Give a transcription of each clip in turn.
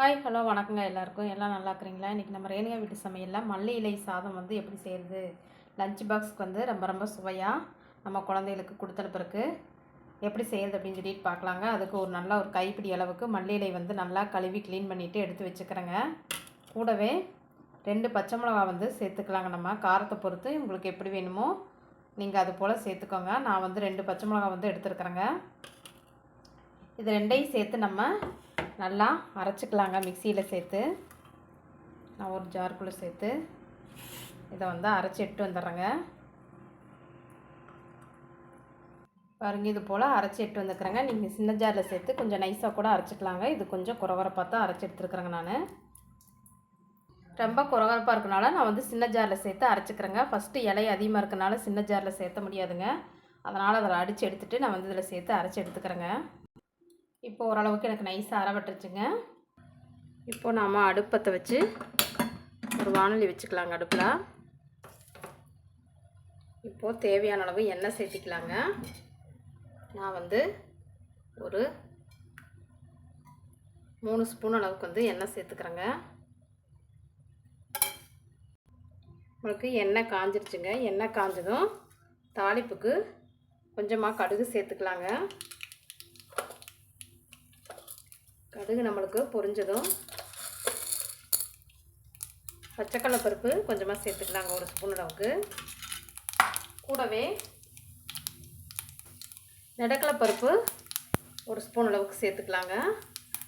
Hi hello வணக்கங்க எல்லாருக்கும். எல்லாம் நல்லா இருக்கிறீங்களா? இன்றைக்கி நம்ம ரேணுகா வீட்டு சமையலில் மல்லி இலை சாதம் வந்து எப்படி செய்கிறது லஞ்ச் பாக்ஸ்க்கு வந்து ரொம்ப ரொம்ப சுவையாக நம்ம குழந்தைகளுக்கு கொடுத்தனுப்பிருக்கு எப்படி செய்கிறது அப்படின்னு சொல்லிட்டு பார்க்கலாங்க. அதுக்கு ஒரு நல்ல ஒரு கைப்பிடி அளவுக்கு மல்லி இலை வந்து நல்லா கழுவி க்ளீன் பண்ணிவிட்டு எடுத்து வச்சுக்கிறேங்க. கூடவே ரெண்டு பச்சை மிளகா வந்து சேர்த்துக்கலாங்க நம்ம. காரத்தை பொறுத்து உங்களுக்கு எப்படி வேணுமோ நீங்கள் அது போல் சேர்த்துக்கோங்க. நான் வந்து ரெண்டு பச்சை மிளகா வந்து எடுத்துருக்குறேங்க. இது ரெண்டையும் சேர்த்து நம்ம நல்லா அரைச்சிக்கலாங்க மிக்சியில் சேர்த்து. நான் ஒரு ஜாருக்குள்ளே சேர்த்து இதை வந்து அரைச்சி எட்டு வந்துடுறேங்க. பாருங்க இது போல் அரைச்சி எடுத்து வந்துக்கிறேங்க. நீங்கள் சின்ன ஜாரில் சேர்த்து கொஞ்சம் நைஸாக கூட அரைச்சிக்கலாங்க. இது கொஞ்சம் குறவரப்பாக தான் அரைச்சி எடுத்துருக்குறேங்க நான். ரொம்ப குறவரப்பாக இருக்கனால நான் வந்து சின்ன ஜாரில் சேர்த்து அரைச்சிக்கிறேங்க. ஃபஸ்ட்டு இலை அதிகமாக இருக்கனால சின்ன ஜாரில் சேர்த்த முடியாதுங்க. அதனால் அதில் அடித்து எடுத்துகிட்டு நான் வந்து இதில் சேர்த்து அரைச்சி எடுத்துக்கிறேங்க. இப்போ ஓரளவுக்கு எனக்கு நைஸாக அரைவட்டுருச்சுங்க இப்போது நாம் அடுப்பத்தை வச்சு ஒரு வானொலி வச்சுக்கலாங்க அடுப்பில். இப்போது தேவையான அளவு எண்ணெய் சேர்த்திக்கலாங்க. நான் வந்து ஒரு மூணு ஸ்பூன் அளவுக்கு வந்து எண்ணெய் சேர்த்துக்கிறேங்க. உங்களுக்கு எண்ணெய் காஞ்சிருச்சுங்க. எண்ணெய் காஞ்சதும் தாளிப்புக்கு கொஞ்சமாக கடுகு சேர்த்துக்கலாங்க. கடுகு நம்மளுக்கு பொரிஞ்சதும் பச்சைக்கடலை பருப்பு கொஞ்சமாக சேர்த்துக்கலாங்க ஒரு ஸ்பூன் அளவுக்கு. கூடவே நெடக்கடலை பருப்பு ஒரு ஸ்பூன் அளவுக்கு சேர்த்துக்கலாங்க.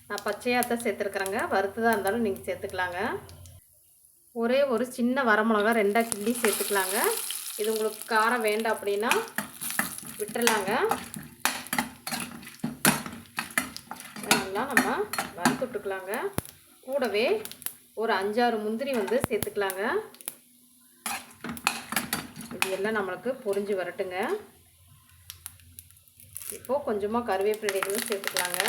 நான் பச்சையாக தான் சேர்த்துருக்குறேங்க. வறுத்ததாக இருந்தாலும் நீங்கள் சேர்த்துக்கலாங்க. ஒரே ஒரு சின்ன வரமிளகா ரெண்டாக கிள்ளி சேர்த்துக்கலாங்க. இது உங்களுக்கு காரம் வேண்டாம் அப்படின்னா விட்டுறலாங்க. நல்லா நம்ம வறுத்து விட்டுக்கலாங்க. கூடவே ஒரு அஞ்சாறு முந்திரி வந்து சேர்த்துக்கலாங்க. இது எல்லாம் நம்மளுக்கு பொறிஞ்சு வரட்டுங்க. இப்போது கொஞ்சமாக கருவேப்பிலைகளும் சேர்த்துக்கலாங்க.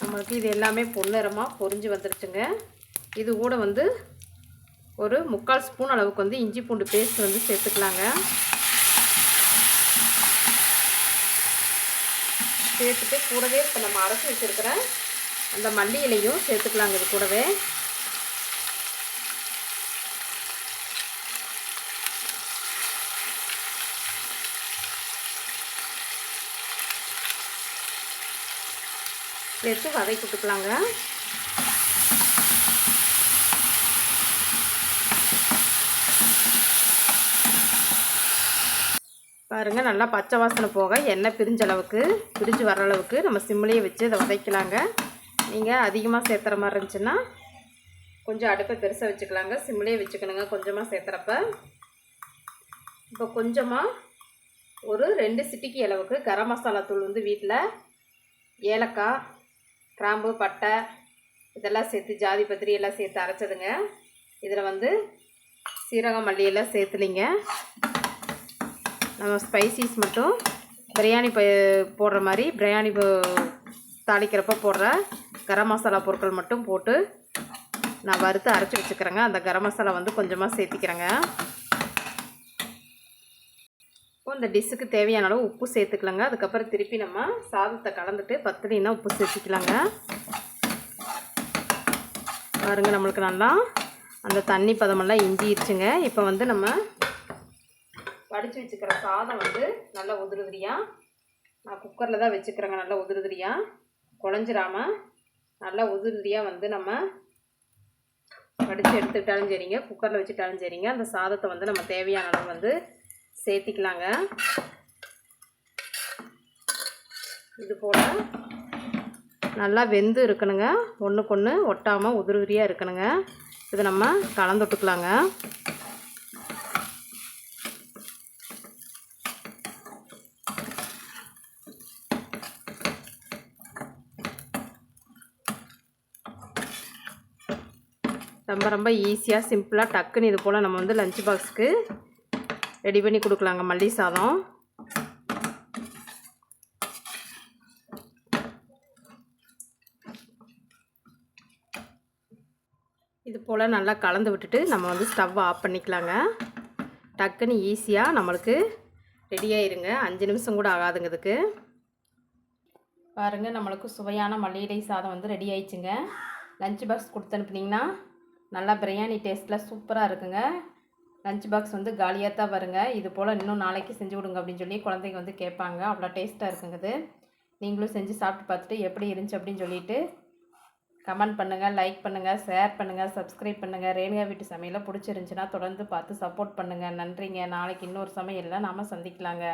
நம்மளுக்கு இது எல்லாமே பொன்னிறமாக பொறிஞ்சு வந்துருச்சுங்க. இது கூட வந்து ஒரு முக்கால் ஸ்பூன் அளவுக்கு வந்து இஞ்சி பூண்டு பேஸ்ட் வந்து சேர்த்துக்கலாங்க. சேர்த்துட்டு கூடவே இப்போ நம்ம அரைச்சி வச்சுருக்கிற அந்த மல்லி இலையும் சேர்த்துக்கலாங்க இது கூடவே. சேர்த்து வதக்கி விட்டுக்கலாங்க. பாருங்கள் நல்லா பச்சை வாசனை போக எண்ணெய் பிரிஞ்ச அளவுக்கு பிரிஞ்சு வர அளவுக்கு நம்ம சிம்லேயே வச்சு இதை வதக்கலாங்க. நீங்கள் அதிகமாக சேர்த்துற மாதிரி இருந்துச்சுன்னா கொஞ்சம் அடுப்பை பெருசாக வச்சுக்கலாங்க. சிம்லேயே வச்சுக்கணுங்க கொஞ்சமாக சேர்த்துறப்ப. இப்போ கொஞ்சமாக ஒரு ரெண்டு சிட்டிக்கு அளவுக்கு கரம் மசாலா தூள் வந்து வீட்டில் ஏலக்காய் கிராம்பு பட்டை இதெல்லாம் சேர்த்து ஜாதி பத்திரி எல்லாம் சேர்த்து அரைச்சதுங்க. இதில் வந்து சீரகம் மல்லியெல்லாம் சேர்த்துலிங்க நம்ம ஸ்பைசிஸ் மட்டும். பிரியாணி ப போடுற மாதிரி பிரியாணி தாளிக்கிறப்ப போடுற கரம் மசாலா பொருட்கள் மட்டும் போட்டு நான் வறுத்து அரைச்சி வச்சுக்கிறேங்க. அந்த கரம் மசாலா வந்து கொஞ்சமாக சேர்த்திக்கிறேங்க. இப்போ இந்த டிஷ்ஷுக்கு தேவையான அளவு உப்பு சேர்த்துக்கலாங்க. அதுக்கப்புறம் திருப்பி நம்ம சாதத்தை கலந்துட்டு பத்திரினா உப்பு சேர்த்துக்கலாங்க. பாருங்க நம்மளுக்கு நல்லா அந்த தண்ணி பதமெல்லாம் இஞ்சிடுச்சுங்க இப்போ வந்து நம்ம வடித்து வச்சுக்கிற சாதம் வந்து நல்லா உதிருதிரியாக நான் குக்கரில் தான் வச்சுக்கிறேங்க நல்லா உதிருதிரியாக குழஞ்சிராமல் நல்லா உதிருதிரியாக வந்து நம்ம வடித்து எடுத்துக்கிட்டாலும் சரிங்க குக்கரில் வச்சுட்டாலும் சரிங்க. அந்த சாதத்தை வந்து நம்ம தேவையான அளவு வந்து சேர்த்திக்கலாங்க. இது போல் நல்லா வெந்து இருக்கணுங்க. ஒன்றுக்கு ஒன்று ஒட்டாமல் உதிருதிரியாக இருக்கணுங்க. இதை நம்ம கலந்து ரொம்ப ரொம்ப ஈஸியாக சிம்பிளாக டக்குன்னு இது போல் நம்ம வந்து லஞ்ச் பாக்ஸுக்கு ரெடி பண்ணி கொடுக்கலாங்க. மல்லி சாதம். இது போல் நல்லா கலந்து விட்டுட்டு நம்ம வந்து ஸ்டவ் ஆஃப் பண்ணிக்கலாங்க. டக்குன்னு ஈஸியாக நம்மளுக்கு ரெடியாயிருங்க அஞ்சு நிமிஷம் கூட ஆகாதுங்க இதுக்கு. பாருங்கள் நம்மளுக்கு சுவையான மல்லிகை சாதம் வந்து ரெடி ஆயிடுச்சுங்க. லஞ்ச் பாக்ஸ் கொடுத்து அனுப்புனீங்கன்னா நல்லா பிரியாணி டேஸ்ட்டில் சூப்பராக இருக்குங்க. லஞ்ச் பாக்ஸ் வந்து காலியாக தான் வருங்க. இது போல் இன்னும் நாளைக்கு செஞ்சு கொடுங்க அப்படின்னு சொல்லி குழந்தைங்க வந்து கேட்பாங்க. அவ்வளோ டேஸ்ட்டாக இருக்குங்க இது. நீங்களும் செஞ்சு சாப்பிட்டு பார்த்துட்டு எப்படி இருந்துச்சு அப்படின்னு சொல்லிட்டு கமெண்ட் பண்ணுங்கள் லைக் பண்ணுங்கள் ஷேர் பண்ணுங்கள் சப்ஸ்கிரைப் பண்ணுங்கள் ரேணுகா வீட்டு சமையலை பிடிச்சிருந்துச்சின்னா தொடர்ந்து பார்த்து சப்போர்ட் பண்ணுங்கள் நன்றிங்க. நாளைக்கு இன்னொரு சமையலில் நாம் சந்திக்கலாங்க.